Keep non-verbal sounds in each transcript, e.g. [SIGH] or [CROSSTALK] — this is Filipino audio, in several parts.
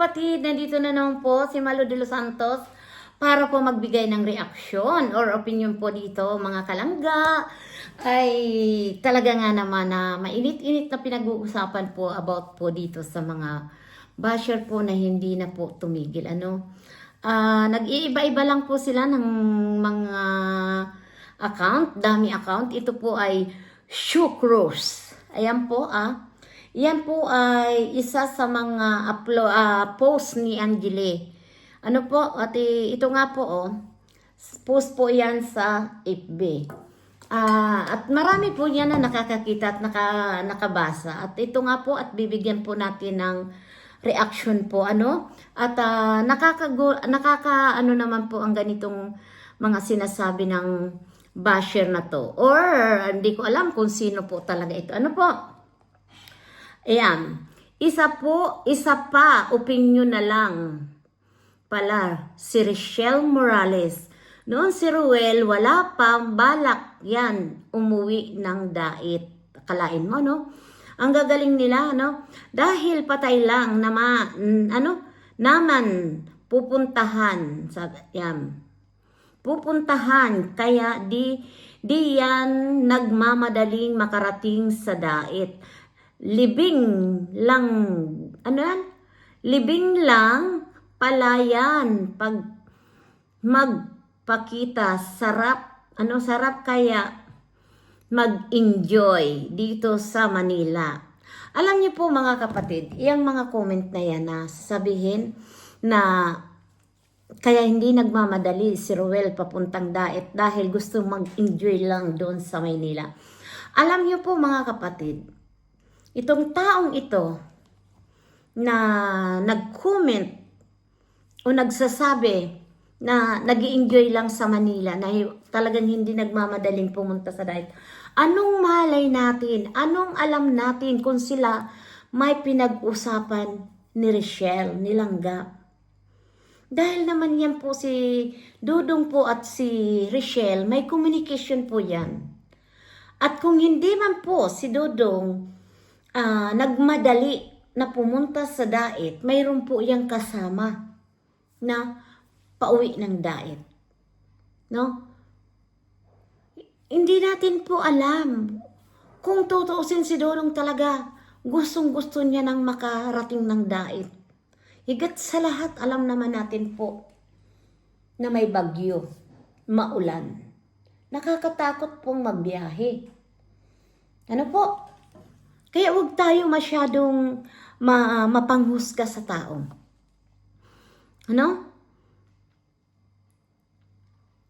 kapatid, nandito na naman po si Malo de los Santos para po magbigay ng reaksyon or opinion po dito mga kalangga. Ay talaga nga naman na mainit-init na pinag-uusapan po about po dito sa mga basher po na hindi na po tumigil. Ano? Ah, nag-iiba-iba lang po sila ng mga account, dami account. Ito po ay Shukros. Ayan po ah. Yan po ay isa sa mga upload, ah, post ni Angele. Ano po, ati, ito nga po oh. Post po yan sa FB. Ah, at marami po yan na nakakakita at naka, nakabasa. At ito nga po at bibigyan po natin ng reaction po ano at ah, nakakago nakaka ano naman po ang ganitong mga sinasabi ng basher na to or hindi ko alam kung sino po talaga ito ano po Ayan. Isa po, isa pa, opinion na lang. Pala, si Rochelle Morales. Noon si Ruel, wala pa balak yan umuwi ng dait. Kalain mo, no? Ang gagaling nila, no? Dahil patay lang na ma, ano, naman pupuntahan. Sabi, yan. Pupuntahan, kaya di, di yan nagmamadaling makarating sa dait libing lang, ano yan? Libing lang, palayan, pag magpakita, sarap, ano sarap kaya mag-enjoy dito sa Manila. Alam niyo po mga kapatid, iyang mga comment na yan na sabihin na kaya hindi nagmamadali si Ruel papuntang daet dahil gusto mag-enjoy lang doon sa Maynila. Alam niyo po mga kapatid, itong taong ito na nag-comment o nagsasabi na nag enjoy lang sa Manila, na talagang hindi nagmamadaling pumunta sa diet. Anong malay natin? Anong alam natin kung sila may pinag-usapan ni Rochelle, ni Langga? Dahil naman yan po si Dudong po at si Rochelle, may communication po yan. At kung hindi man po si Dudong ah, nagmadali na pumunta sa dait, mayroon po iyang kasama na pauwi ng dait. No? Hindi natin po alam kung tutuusin si Dudong talaga gustong gusto niya nang makarating ng dait. Higat sa lahat, alam naman natin po na may bagyo, maulan. Nakakatakot pong magbiyahe. Ano po? Kaya huwag tayo masyadong ma mapanghusga sa tao. Ano?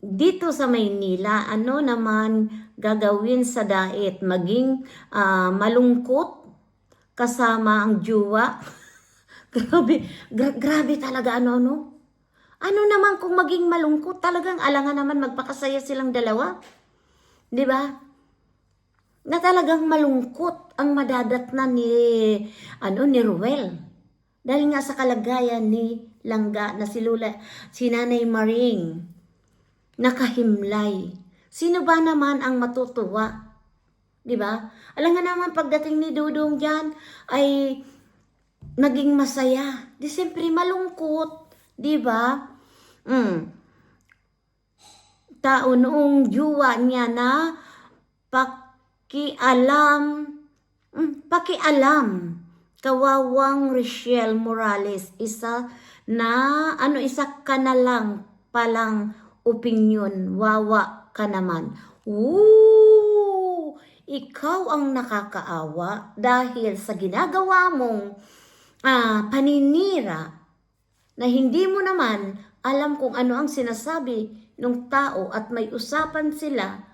Dito sa Maynila, ano naman gagawin sa dait? Maging ah, malungkot kasama ang juwa? [LAUGHS] grabe, gra- grabe talaga ano, no? Ano naman kung maging malungkot? Talagang alangan naman magpakasaya silang dalawa. Di ba? na talagang malungkot ang madadatnan ni ano ni Ruel. Dahil nga sa kalagayan ni Langga na si Lula, si Nanay Maring nakahimlay. Sino ba naman ang matutuwa? 'Di ba? Alam nga naman pagdating ni Dudong diyan ay naging masaya. Di siyempre malungkot, 'di ba? Mm. Tao noong juwa niya na pakialam, pakialam, kawawang Rochelle Morales, isa na, ano, isa ka na lang palang opinion, wawa ka naman. Woo! Ikaw ang nakakaawa dahil sa ginagawa mong ah, paninira na hindi mo naman alam kung ano ang sinasabi ng tao at may usapan sila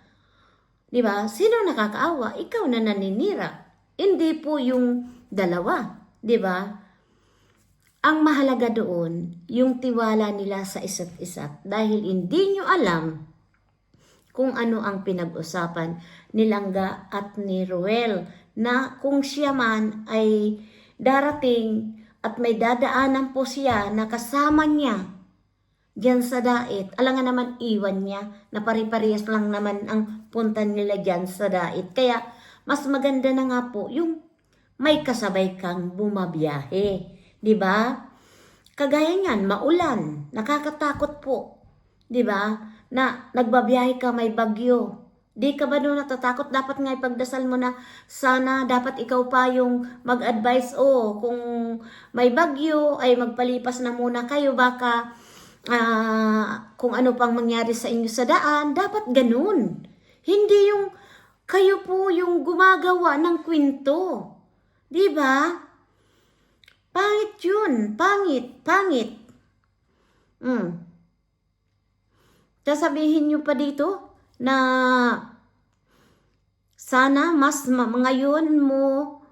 Di ba? Sino nakakaawa? Ikaw na naninira. Hindi po yung dalawa. Di ba? Ang mahalaga doon, yung tiwala nila sa isa't isa. Dahil hindi nyo alam kung ano ang pinag-usapan ni Langga at ni Ruel na kung siya man ay darating at may dadaanan po siya na kasama niya Diyan sa dait, alam nga naman iwan niya na pari-parehas lang naman ang punta nila diyan sa dait. Kaya mas maganda na nga po yung may kasabay kang bumabiyahe. Di ba? Kagaya niyan, maulan, nakakatakot po. 'Di ba? Na nagbabiyahe ka may bagyo. Di ka ba doon natatakot? Dapat nga ipagdasal mo na sana dapat ikaw pa yung mag-advise o kung may bagyo ay magpalipas na muna kayo baka ah, kung ano pang mangyari sa inyo sa daan. Dapat ganun. Hindi yung kayo po yung gumagawa ng kwento. Di ba? Pangit yun. Pangit. Pangit. Mm. Sasabihin nyo pa dito na sana mas ma- ngayon mo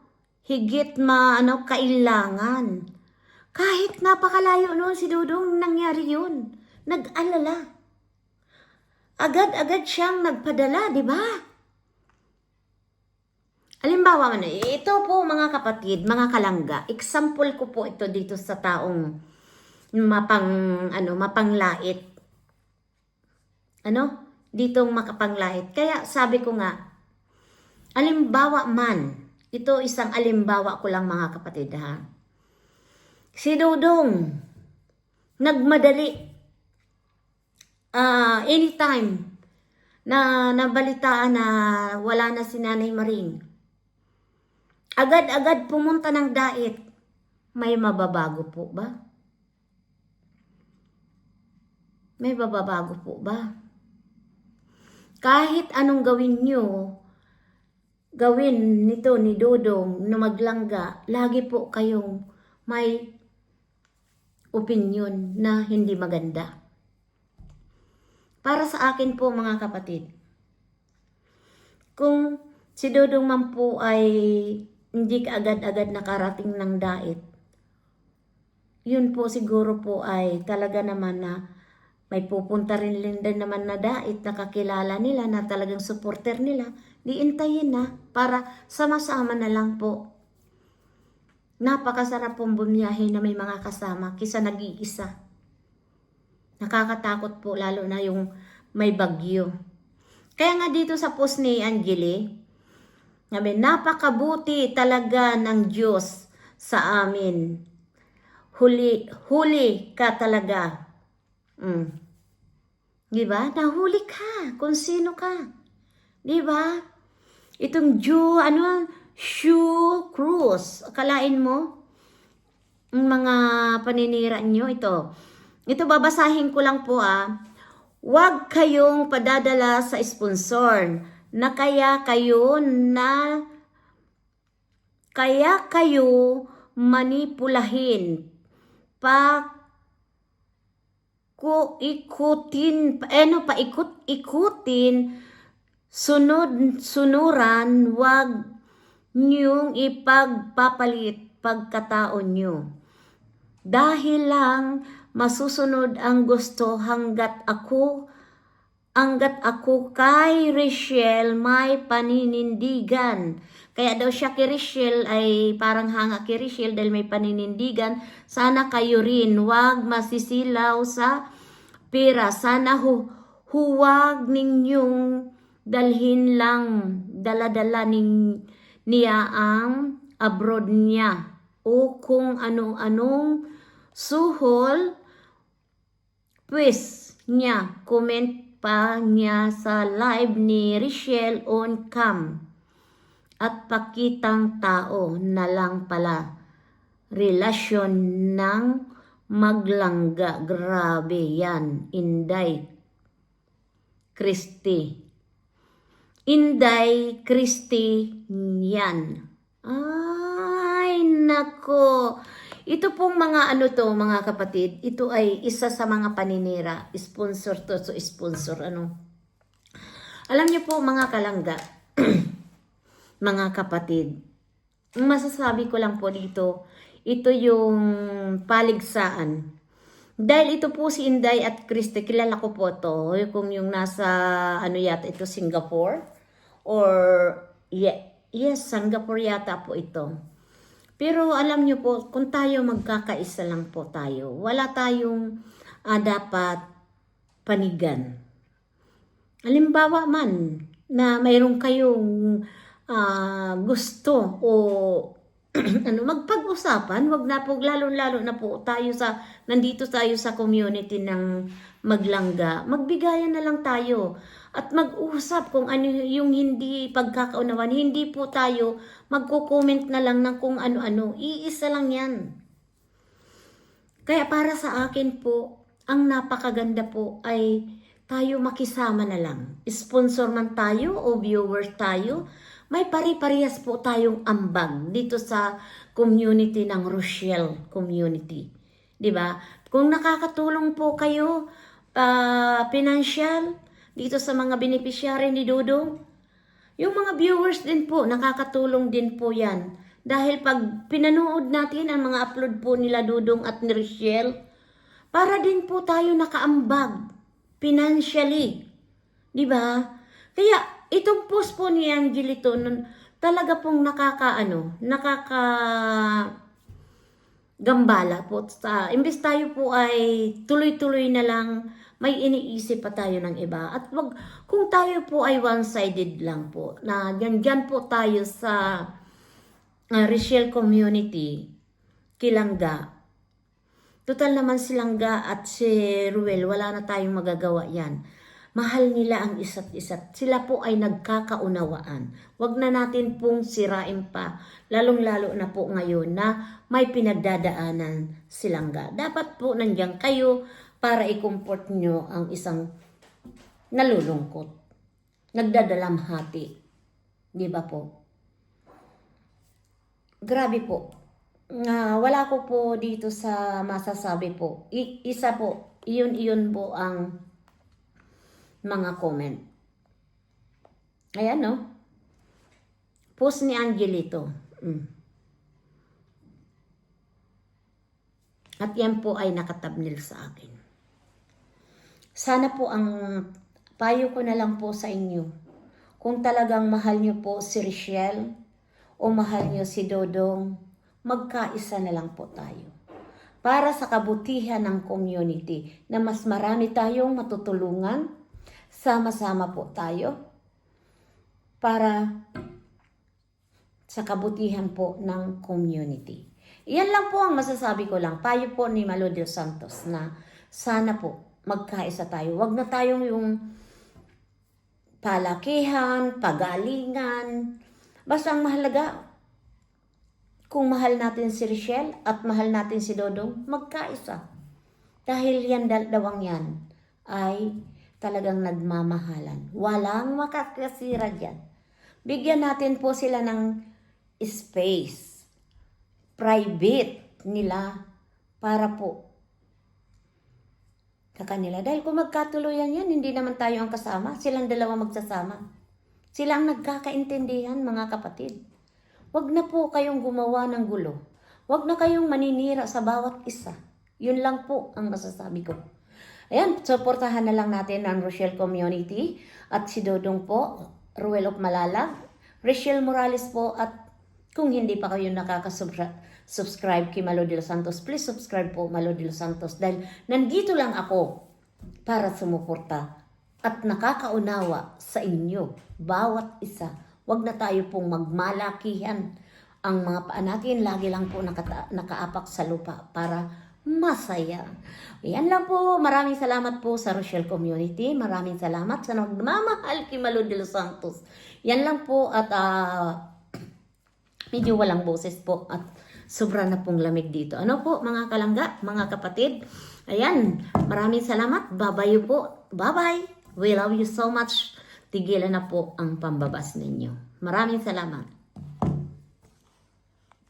higit ma ano kailangan. Kahit napakalayo noon si Dudong nangyari yun. Nag-alala. Agad-agad siyang nagpadala, di ba? Halimbawa man, ito po mga kapatid, mga kalangga, example ko po ito dito sa taong mapang, ano, mapanglait. Ano? Ditong makapanglait. Kaya sabi ko nga, alimbawa man, ito isang alimbawa ko lang mga kapatid ha. Si Dodong, nagmadali, ah anytime, na nabalitaan na wala na si Nanay Maring. Agad-agad pumunta ng dait. May mababago po ba? May mababago po ba? Kahit anong gawin nyo, gawin nito ni Dodong na maglangga, lagi po kayong may opinion na hindi maganda. Para sa akin po mga kapatid, kung si Dodong man po ay hindi ka agad-agad nakarating ng dait, yun po siguro po ay talaga naman na may pupunta rin din naman na dait na kakilala nila na talagang supporter nila, di intayin na para sama-sama na lang po. Napakasarap pong bumiyahe na may mga kasama kisa nag-iisa. Nakakatakot po lalo na yung may bagyo. Kaya nga dito sa post ni Angeli, sabi, napakabuti talaga ng Diyos sa amin. Huli, huli ka talaga. Mm. Di ba? Nahuli ka kung sino ka. Di ba? Itong Jew, ano, Shoe Cruz. Akalain mo? Ang mga paninira nyo, ito. Ito, babasahin ko lang po ah. Huwag kayong padadala sa sponsor na kaya kayo na kaya kayo manipulahin. Pa ko ikutin ano pa ikut ikutin sunod sunuran wag niyong ipagpapalit pagkatao niyo. Dahil lang masusunod ang gusto hanggat ako hanggat ako kay Rachel may paninindigan. Kaya daw siya kay Rachel ay parang hanga kay Rachel dahil may paninindigan. Sana kayo rin wag masisilaw sa pera. Sana hu huwag ninyong dalhin lang daladala ning niya ang abroad niya o kung ano-anong suhol pues niya comment pa niya sa live ni Richelle on cam at pakitang tao na lang pala. Relasyon ng maglangga. Grabe yan Inday Christy Inday Christy yan. Ay nako ito pong mga ano to, mga kapatid, ito ay isa sa mga paninira. Sponsor to, so sponsor ano. Alam niyo po mga kalangga, [CLEARS THROAT] mga kapatid, masasabi ko lang po dito, ito yung paligsaan. Dahil ito po si Inday at Christy, kilala ko po to, kung yung nasa, ano yata, ito Singapore, or, yeah, yes, Singapore yata po ito. Pero alam nyo po, kung tayo magkakaisa lang po tayo, wala tayong ah, dapat panigan. Halimbawa man na mayroon kayong ah, gusto o [CLEARS THROAT] ano, magpag-usapan, wag na po, lalo-lalo na po tayo sa, nandito tayo sa community ng maglangga, magbigayan na lang tayo at mag-usap kung ano yung hindi pagkakaunawan. Hindi po tayo magko-comment na lang ng kung ano-ano. Iisa lang yan. Kaya para sa akin po, ang napakaganda po ay tayo makisama na lang. Sponsor man tayo o viewer tayo, may pari-parehas po tayong ambag dito sa community ng Rochelle community. 'Di ba? Kung nakakatulong po kayo ah, financial dito sa mga beneficiary ni Dudong, yung mga viewers din po, nakakatulong din po yan. Dahil pag pinanood natin ang mga upload po nila Dudong at ni Rochelle, para din po tayo nakaambag financially. Di ba? Kaya itong post po ni Angelito nun, talaga pong nakakaano, nakaka gambala po sa imbes tayo po ay tuloy-tuloy na lang may iniisip pa tayo ng iba at wag kung tayo po ay one-sided lang po na ganyan po tayo sa uh, Rachel community Kilangga Total naman si Langga at si Ruel, wala na tayong magagawa yan. Mahal nila ang isa't isa't. Sila po ay nagkakaunawaan. Huwag na natin pong sirain pa, lalong-lalo na po ngayon na may pinagdadaanan si Langga. Dapat po nandiyan kayo para i-comfort nyo ang isang nalulungkot. Nagdadalamhati. Di ba po? Grabe po nga wala ko po dito sa masasabi po. I- isa po, iyon-iyon po ang mga comment. Ayan no. Post ni Angelito. Mm. At yan po ay nakatabnil sa akin. Sana po ang payo ko na lang po sa inyo. Kung talagang mahal niyo po si Richelle o mahal niyo si Dodong, magkaisa na lang po tayo. Para sa kabutihan ng community na mas marami tayong matutulungan, sama-sama po tayo para sa kabutihan po ng community. Iyan lang po ang masasabi ko lang. Payo po ni Malo de Santos na sana po magkaisa tayo. Huwag na tayong yung palakihan, pagalingan. Basta ang mahalaga, kung mahal natin si Richelle at mahal natin si Dodong, magkaisa. Dahil yan dalawang yan ay talagang nagmamahalan. Walang makakasira dyan. Bigyan natin po sila ng space, private nila para po sa kanila. Dahil kung magkatuluyan yan, hindi naman tayo ang kasama. Silang dalawa magsasama. Sila ang nagkakaintindihan, mga kapatid. Huwag na po kayong gumawa ng gulo. Huwag na kayong maninira sa bawat isa. Yun lang po ang masasabi ko. Ayan, supportahan na lang natin ang Rochelle Community at si Dodong po, Ruel of Malala, Rochelle Morales po at kung hindi pa kayo nakaka-subscribe kay Malo de los Santos, please subscribe po Malo de los Santos dahil nandito lang ako para sumuporta at nakakaunawa sa inyo, bawat isa. Huwag na tayo pong magmalakihan. Ang mga paa natin lagi lang po nakata- nakaapak sa lupa para masaya. Yan lang po. Maraming salamat po sa Rochelle Community. Maraming salamat sa nagmamahal kay Malo de los Santos. Yan lang po at ah, [CLEARS THROAT] medyo walang boses po at sobra na pong lamig dito. Ano po mga kalangga, mga kapatid? Ayan, maraming salamat. Babayo po. Bye-bye. We love you so much. Tigilan na po ang pambabas ninyo. Maraming salamat.